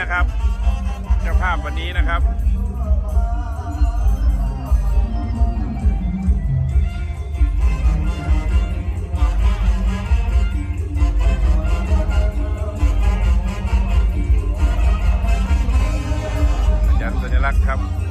นะครับ เจ้าภาพวันนี้นะครับ ยันสัญลักษณ์ครับ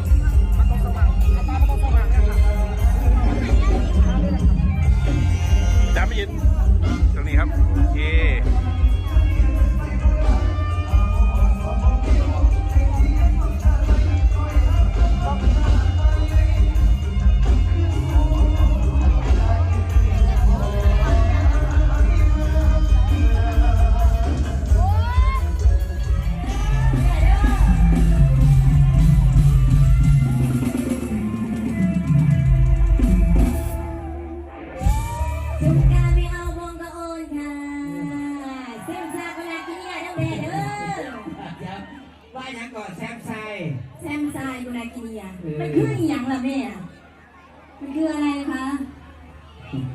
คืออะไรคะ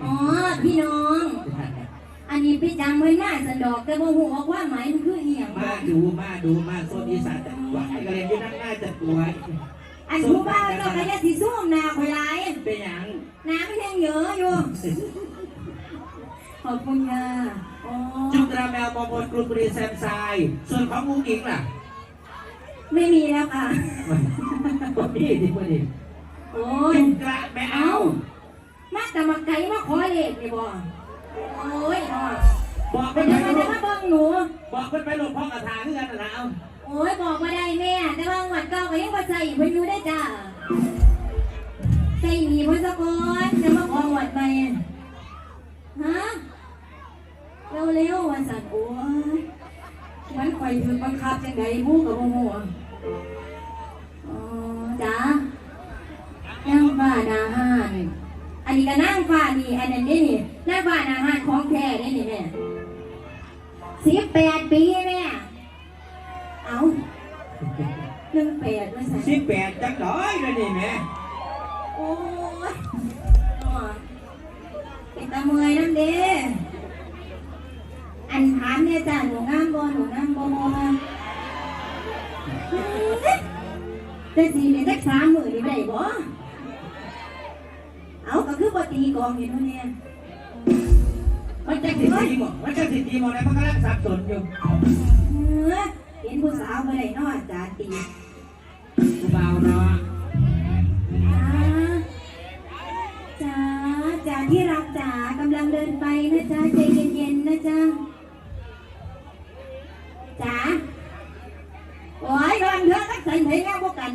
อ๋อ พี่น้อง อันนี้พี่จังไว้หน้าสันดอก แต่บ่ฮู้ว่าความหมายมันคืออหย่างมาบ้างดูมาดูมาโซนอีสานจัดกว่าไอ้กระเรียนอยู่นั่งหน้าจัดกว่าอันผู้บ้านก็กระยาสิซุ่มหน้าข่อยหลายเป็นหยังน้ำมันยังเยอะอยู่ขอบคุณค่ะอ๋อจุกราแมวมอมนกรุงบุรีแซมไซส่วนของมุ้งอิงล่ะ ไม่มีแล้วค่ะก็พี่ที่พอดี โอ้ยจุกระแมเอาวมาแต่มาไกลมาขอเลขนี่บ่โอ้ยอ๋อบอกเป็เพิ่นนยังไปไงหลจะบมาเบิ่งหนู บอกเพิ่นไปหลบพ่อกระถางเพื่อนน่ะนะเอาโอ้ยบอกว่าได้แม่ แต่ว่าหวัดเก่าก็ยังบ่ใส่เพิ่นอยู่ได้จ้าใส่หนีเพิ่นซะก่อนจะมาขอหวัดใหม่ฮะเร็วๆวันสันโอ้ยมันข่อยถึงบังคับจังไดฮู้กับบ่ฮู้อ๋อจ้านั่ง ฟ้านาหานอันนี้ก็นั่งฟ้านี่อันนั้นนี่นี่นั่งฟ้านาหานของแท้นี่นี่แม่สิบแปดปีแม่เอาหนึ่งแปดไม่ใช่สิบแปดจังร้อยเลยนี่แม่โอ้ยอ๋อเป็นตาเมอยน้ำเด้อันถามเนี่ยจ้าหนูงามบ่หนูงามบ่แต่สีเนี่ยสักสามหมื่นนี่ได้บ่ เอาก็คือปตีกองอยู่นู่นเนี่ยมันจะสิตีบอกมันจะสิตีบอกอะไรมันกำลังสับสนอยู่เออเห็นผู้สาวเมื่อไหร่เนาะอาจารย์ตีกูเบาเนาะจ๋าจ๋าที่รักจ๋ากำลังเดินไปนะจ๊ะใจเย็นๆนะจ๊ะจ๋าโอ้ยกำลังเดินนักสันเห็นแล้วพวกกัน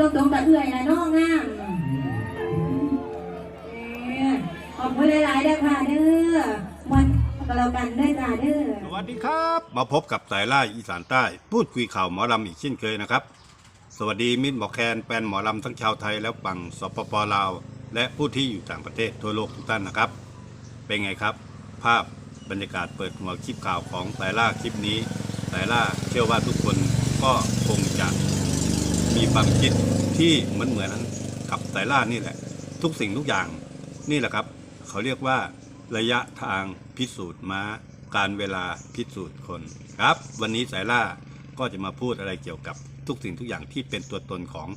ต่ตอบตรงๆแต่เอื่อยนะน้องงามขอบคุณหลายๆด้อค่ะเด้อวันก็แล้วกันเด้อจ้าเด้อสวัสดีครับ มาพบกับสายล่าอีสานใต้ พูดคุยข่าวหมอลำอีกเช่นเคยนะครับ สวัสดีมิตรหมอแคนแฟนหมอลำทั้งชาวไทยและฝั่งสปปลาว และผู้ที่อยู่ต่างประเทศทั่วโลกทุกท่านนะครับ เป็นไงครับ ภาพบรรยากาศเปิดหัวคลิปข่าวของสายล่าคลิปนี้สายล่าเชื่อว่าทุกคนก็คงจะ มีความคิดที่เหมือนเหมือนนั้นกับสายล่านี่แหละ ทุกสิ่งทุกอย่างนี่แหละครับ เขาเรียกว่า ระยะทางพิสูจน์ม้า การเวลาพิสูจน์คนครับ วันนี้สายล่าก็จะมาพูดอะไรเกี่ยวกับทุกสิ่งทุกอย่างที่เป็นตัวตนของ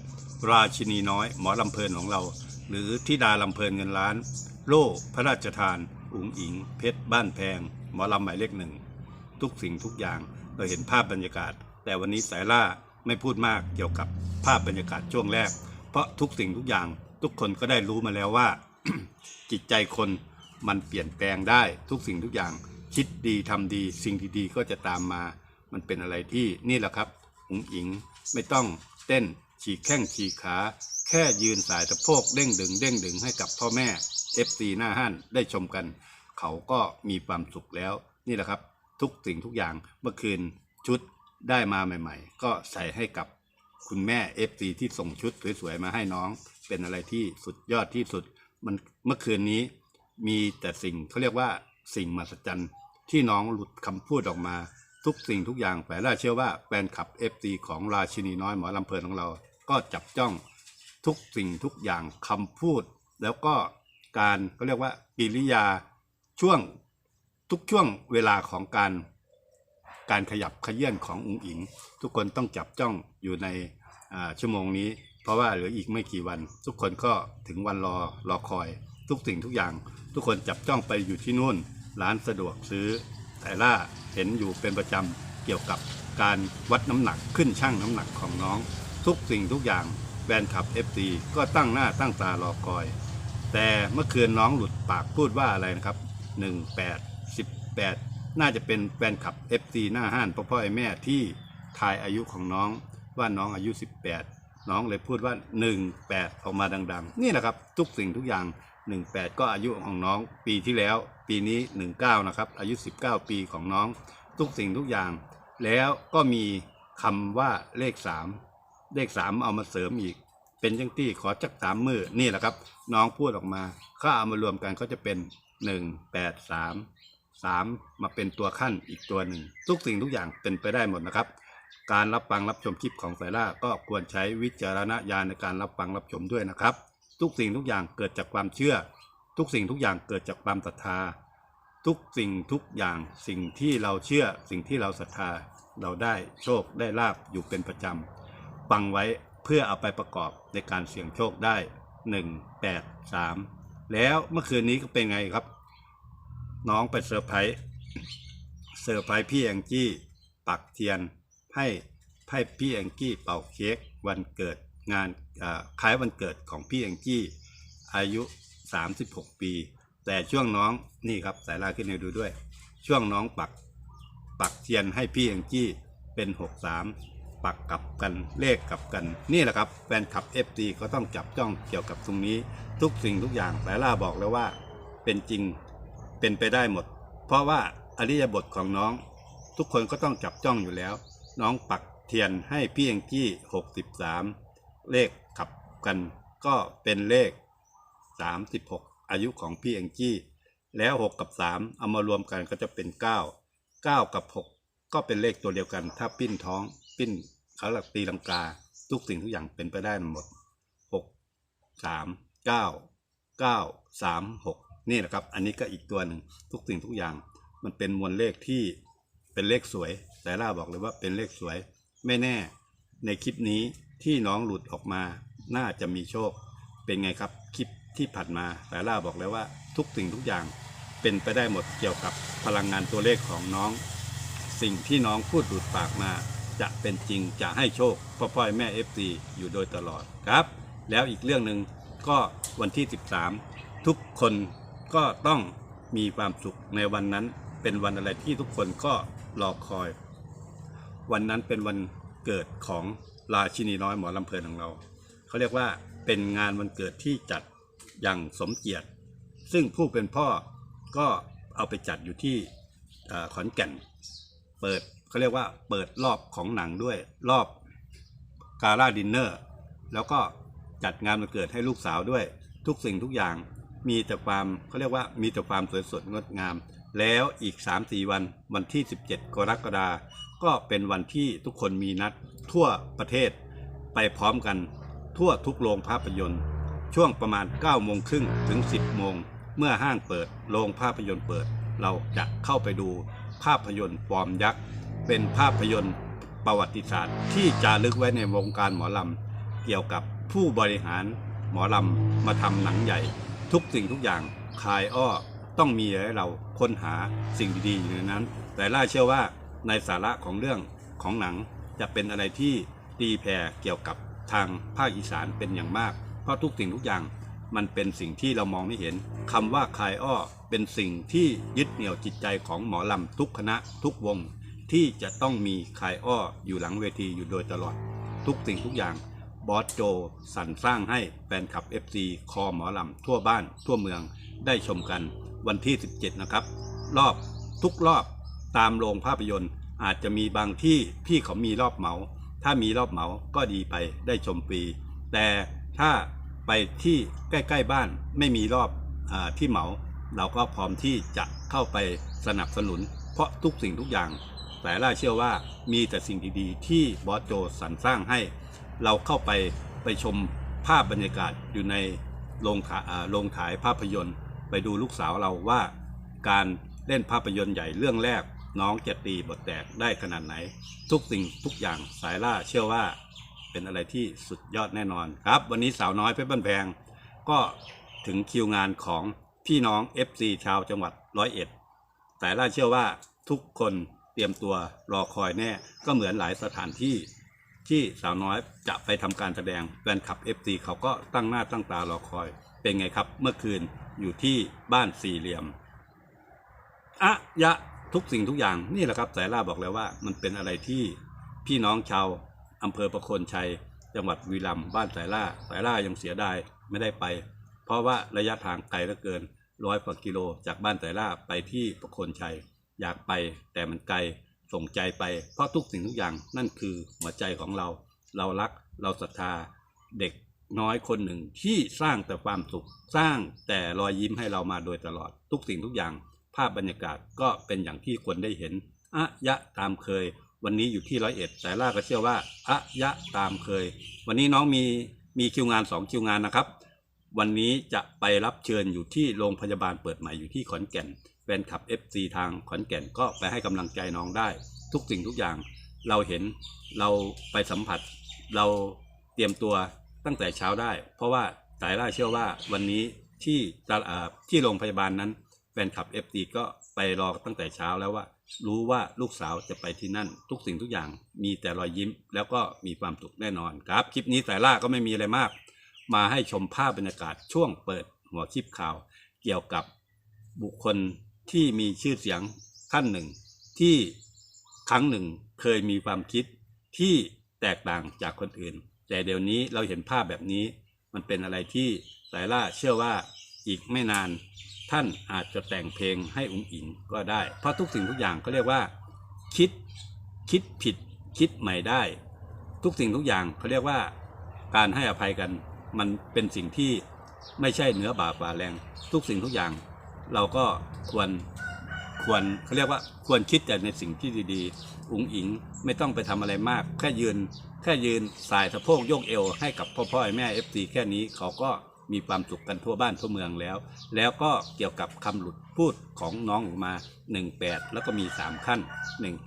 ราชินีน้อย หมอลำเพลินของเรา หรือทิดาลำเพลินเงินล้าน โล่พระราชทาน อุ๋งอิง เพชรบ้านแพง หมอลำหมายเลขหนึ่งทุกสิ่งทุกอย่างเราเห็นภาพบรรยากาศ แต่วันนี้สายล่า ไม่พูดมากเกี่ยวกับภาพบรรยากาศช่วงแรก เพราะทุกสิ่งทุกอย่างทุกคนก็ได้รู้มาแล้วว่า จิตใจคนมันเปลี่ยนแปลงได้ทุกสิ่งทุกอย่าง คิดดีทำดี สิ่งดีๆก็จะตามมา มันเป็นอะไรที่นี่แหละครับอุ๋งอิงไม่ต้องเต้นฉีกแข้งฉีกขา แค่ยืนสายสะโพกเด้งดึงเด้งดึงให้กับพ่อแม่ FC หน้าห้านได้ชมกัน เขาก็มีความสุขแล้ว นี่แหละครับ ทุกสิ่งทุกอย่างเมื่อคืนชุด ได้มาใหม่ ๆ ก็ใส่ให้กับคุณแม่ FC ที่ส่งชุดสวยๆมาให้น้อง เป็นอะไรที่สุดยอดที่สุด มันเมื่อคืนนี้มีแต่สิ่งเขาเรียกว่าสิ่งมหัศจรรย์ที่น้องหลุดคำพูดออกมาทุกสิ่งทุกอย่างแฝงล่าเชื่อว่าแฟนคลับ FC ของราชินีน้อยหมอลำเพลินของเรา ก็จับจ้องทุกสิ่งทุกอย่างคำพูด แล้วก็การก็เรียกว่ากิริยาช่วงทุกช่วงเวลาของการ การขยับขยื่นขององค์อิง ทุกคนต้องจับจ้องอยู่ในชั่วโมงนี้ เพราะว่าเหลืออีกไม่กี่วัน ทุกคนก็ถึงวันรอรอคอย ทุกสิ่งทุกอย่าง ทุกคนจับจ้องไปอยู่ที่นู่น ร้านสะดวกซื้อแต่ล่าเห็นอยู่เป็นประจำเกี่ยวกับการวัดน้ำหนักขึ้นช่างน้ำหนักของน้อง ทุกสิ่งทุกอย่างแฟนคลับ FC ก็ตั้งหน้าตั้งตารอคอย แต่เมื่อคืนน้องหลุดปากพูดว่าอะไรนะครับ 18 18 น่าจะเป็นแฟนคลับ FC หน้าห้านพ่อพ่อไอแม่ที่ทายอายุของน้องว่าน้องอายุ 18 น้องเลยพูดว่า 18 ออกมาดัง ๆ นี่แหละครับทุกสิ่งทุกอย่าง 18 ก็อายุของน้องปีที่แล้ว ปีนี้ 19 นะครับ อายุ 19 ปีของน้อง ทุกสิ่งทุกอย่าง แล้วก็มีคำว่าเลข 3 เลข 3 เอามาเสริมอีก เป็นจังที่ขอจักสามมือนี่แหละครับ น้องพูดออกมาก็เอามารวมกันก็จะเป็น 1 8 3 3 มาเป็นตัวขั้นอีกตัวหนึ่ง ทุกสิ่งทุกอย่างเป็นไปได้หมดนะครับ การรับฟังรับชมคลิปของสายล่าก็ควรใช้วิจารณญาณในการรับฟังรับชมด้วยนะครับ ทุกสิ่งทุกอย่างเกิดจากความเชื่อ ทุกสิ่งทุกอย่างเกิดจากความศรัทธา ทุกสิ่งทุกอย่างสิ่งที่เราเชื่อสิ่งที่เราศรัทธาเราได้โชคได้ลาบอยู่เป็นประจำฟังไว้เพื่อเอาไปประกอบในการเสี่ยงโชคได้ 1 8 3 แล้วเมื่อคืนนี้ก็เป็นไงครับ น้องไปเซอร์ไพรส์เซอร์ไพรส์พี่แองจี้ปักเทียนให้ให้พี่แองจี้เป่าเค้กวันเกิดงานอ่าคล้ายวันเกิดของพี่แองจี้อายุ 36 ปี แต่ช่วงน้องนี่ครับสายลาขึ้นให้ดูด้วย ช่วงน้องปักปักเทียนให้พี่แองจี้เป็น 63 ปักกลับกันเลขกลับกัน นี่แหละครับแฟนคลับ FT ก็ต้องจับจ้องเกี่ยวกับตรงนี้ ทุกสิ่งทุกอย่างสายล่าบอกแล้วว่าเป็นจริง เป็นไปได้หมด เพราะว่าอริยบทของน้อง ทุกคนก็ต้องจับจ้องอยู่แล้ว น้องปักเทียนให้พี่เองกี้63 เลขขับกันก็เป็นเลข 36 อายุของพี่เองกี้ แล้ว 6 กับ 3 เอามารวมกันก็จะเป็น 9 9 กับ 6 ก็เป็นเลขตัวเดียวกัน ถ้าปิ้นท้อง ปิ้นเขาหลักตีลังกา ทุกสิ่งทุกอย่างเป็นไปได้หมด 6 3 9 9 3 6 นี่แหละครับ อันนี้ก็อีกตัวหนึ่งทุกสิ่งทุกอย่าง มันเป็นมวลเลขที่เป็นเลขสวยแต่ล่าบอกเลยว่าเป็นเลขสวย ไม่แน่ ในคลิปนี้ที่น้องหลุดออกมา น่าจะมีโชค เป็นไงครับคลิปที่ผ่านมาแต่ล่าบอกเลยว่า ทุกสิ่งทุกอย่างเป็นไปได้หมดเกี่ยวกับพลังงานตัวเลขของน้อง สิ่งที่น้องพูดหลุดปากมา จะเป็นจริงจะให้โชคพ่อพ่อยแม่เอฟซีอยู่โดยตลอดครับ แล้วอีกเรื่องหนึ่งก็วันที่ 13 ทุกคน ก็ต้องมีความสุขในวันนั้น เป็นวันอะไรที่ทุกคนก็รอคอย วันนั้นเป็นวันเกิดของราชินีน้อยหมอลำเพลินของเรา เขาเรียกว่าเป็นงานวันเกิดที่จัดอย่างสมเกียรติ ซึ่งผู้เป็นพ่อก็เอาไปจัดอยู่ที่ขอนแก่น เปิดเขาเรียกว่าเปิดรอบของหนังด้วยรอบกาล่าดินเนอร์ แล้วก็จัดงานวันเกิดให้ลูกสาวด้วยทุกสิ่งทุกอย่าง มีแต่ความเขาเรียกว่ามีแต่ความสวยสดงดงาม แล้วอีก 3-4 วันวันที่ 17 กรกฎาคมก็เป็นวันที่ทุกคนมีนัดทั่วประเทศไปพร้อมกัน ทั่วทุกโรงภาพยนตร์ ช่วงประมาณ9โมงครึ่งถึง 10 โมง เมื่อห้างเปิดโรงภาพยนตร์เปิด เราจะเข้าไปดูภาพยนตร์ฟอร์มยักษ์ เป็นภาพยนตร์ประวัติศาสตร์ ที่จารึกไว้ในวงการหมอลำ เกี่ยวกับผู้บริหารหมอลำมาทำหนังใหญ่ ทุกสิ่งทุกอย่างคายอ้อต้องมีให้เราค้นหาสิ่งดีๆอยู่ในนั้น แต่ล่าเชื่อว่าในสาระของเรื่องของหนังจะเป็นอะไรที่ตีแผ่เกี่ยวกับทางภาคอีสานเป็นอย่างมาก เพราะทุกสิ่งทุกอย่างมันเป็นสิ่งที่เรามองไม่เห็นคำว่าคายอ้อเป็นสิ่งที่ยึดเหนี่ยวจิตใจของหมอลำทุกคณะทุกวง ที่จะต้องมีคายอ้ออยู่หลังเวทีอยู่โดยตลอด ทุกสิ่งทุกอย่าง บอสโจสรรสร้างให้แฟนคลับ FC คอหมอลำทั่วบ้านทั่วเมืองได้ชมกันวันที่ 17 นะครับ รอบทุกรอบตามโรงภาพยนตร์ อาจจะมีบางที่พี่เขามีรอบเหมา ถ้ามีรอบเหมาก็ดีไปได้ชมฟรี แต่ถ้าไปที่ใกล้ ๆ บ้านไม่มีรอบอที่เหมา เราก็พร้อมที่จะเข้าไปสนับสนุน เพราะทุกสิ่งทุกอย่างแต่ล่าเชื่อว่ามีแต่สิ่งดีๆ ที่บอสโจสรรสร้างให้ เราเข้าไปไปชมภาพบรรยากาศอยู่ในโรงถ่ายโรงถ่ายภาพยนตร์ ไปดูลูกสาวเราว่า การเล่นภาพยนตร์ใหญ่เรื่องแรก น้องจะตีบทแตกได้ขนาดไหน ทุกสิ่งทุกอย่างสายล่าเชื่อว่าเป็นอะไรที่สุดยอดแน่นอนครับ วันนี้สาวน้อยเพชรบ้านแพง ก็ถึงคิวงานของพี่น้อง FC ชาวจังหวัดร้อยเอ็ดแต่ล่าเชื่อว่าทุกคนเตรียมตัวรอคอยแน่ก็เหมือนหลายสถานที่ ที่สาวน้อยจะไปทำการแสดงแฟนคลับ FC เขาก็ตั้งหน้าตั้งตารอคอย เป็นไงครับ เมื่อคืนอยู่ที่บ้านสี่เหลี่ยมอะยะทุกสิ่งทุกอย่างนี่แหละครับสายล่าบอกแล้วว่า มันเป็นอะไรที่พี่น้องชาวอำเภอประโคนชัย จังหวัดวีรัมย์บ้านสายล่าสายล่ายังเสียดายไม่ได้ไป เพราะว่าระยะทางไกลเหลือเกินร้อยกว่ากิโลจากบ้านสายล่าไปที่ประโคนชัย อยากไปแต่มันไกล ส่งใจไป เพราะทุกสิ่งทุกอย่างนั่นคือหัวใจของเรา เรารักเราศรัทธาเด็กน้อยคนหนึ่งที่สร้างแต่ความสุข สร้างแต่รอยยิ้มให้เรามาโดยตลอด ทุกสิ่งทุกอย่าง ภาพบรรยากาศก็เป็นอย่างที่ควรได้เห็นอะยะตามเคย วันนี้อยู่ที่ร้อยเอ็ดแต่ล่าก็เชื่อว่าอะยะตามเคย วันนี้น้องมีมีคิวงานสองคิวงานนะครับ วันนี้จะไปรับเชิญอยู่ที่โรงพยาบาลเปิดใหม่อยู่ที่ขอนแก่น แฟนคลับ FC ทางขอนแก่นก็ไปให้กำลังใจน้องได้ ทุกสิ่งทุกอย่างเราเห็นเราไปสัมผัส เราเตรียมตัวตั้งแต่เช้าได้ เพราะว่าสายล่าเชื่อว่าวันนี้ที่ตลาดที่โรงพยาบาลนั้นแฟนคลับ FD ก็ไปรอตั้งแต่เช้าแล้วว่า รู้ว่าลูกสาวจะไปที่นั่น ทุกสิ่งทุกอย่างมีแต่รอยยิ้ม แล้วก็มีความสุขแน่นอนครับ คลิปนี้สายล่าก็ไม่มีอะไรมาก มาให้ชมภาพบรรยากาศช่วงเปิดหัวคลิปข่าว เกี่ยวกับบุคคล ที่มีชื่อเสียงท่านหนึ่ง ที่ครั้งหนึ่งเคยมีความคิดที่แตกต่างจากคนอื่น แต่เดี๋ยวนี้เราเห็นภาพแบบนี้ มันเป็นอะไรที่สายล่าเชื่อว่าอีกไม่นาน ท่านอาจจะแต่งเพลงให้อุ๋งอิงก็ได้ เพราะทุกสิ่งทุกอย่างก็เรียกว่า คิดคิดผิด คิดใหม่ได้ ทุกสิ่งทุกอย่างเขาเรียกว่าการให้อภัยกันมันเป็นสิ่งที่ไม่ใช่เหนือบาปฝ่าแรง ทุกสิ่งทุกอย่าง เราก็ควรควรเขาเรียกว่าควรคิดแต่ในสิ่งที่ดีๆ อุ๋งอิงไม่ต้องไปทำอะไรมาก แค่ยืน แค่ยืนสายสะโพกโยกเอวให้กับพ่อพ่อแม่เอฟซีแค่นี้เขาก็มีความสุขกันทั่วบ้านทั่วเมืองแล้ว แล้วก็เกี่ยวกับคำหลุดพูดของน้องออกมา 18 แล้วก็มี 3 ขั้น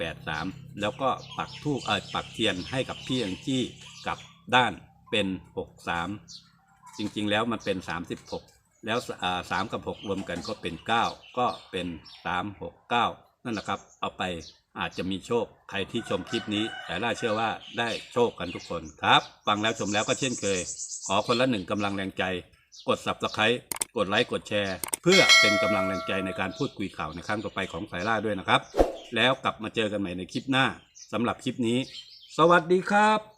183 แล้วก็ปักทูบเออปักเทียนให้กับพี่อังจี้กับด้านเป็น 63 จริงๆแล้วมันเป็น 36 แล้วสามกับหกรวมกันก็เป็นเก้าก็เป็นสามหกเก้านั่นแหละครับเอาไปอาจจะมีโชคใครที่ชมคลิปนี้ แต่ล่าเชื่อว่าได้โชคกันทุกคนครับ ฟังแล้วชมแล้วก็เช่นเคย ขอคนละหนึ่งกำลังแรงใจ กด subscribe กดไลค์กดแชร์ เพื่อเป็นกำลังแรงใจในการพูดคุยข่าวในครั้งต่อไปของสายล่าด้วยนะครับ แล้วกลับมาเจอกันใหม่ในคลิปหน้าสำหรับคลิปนี้ สวัสดีครับ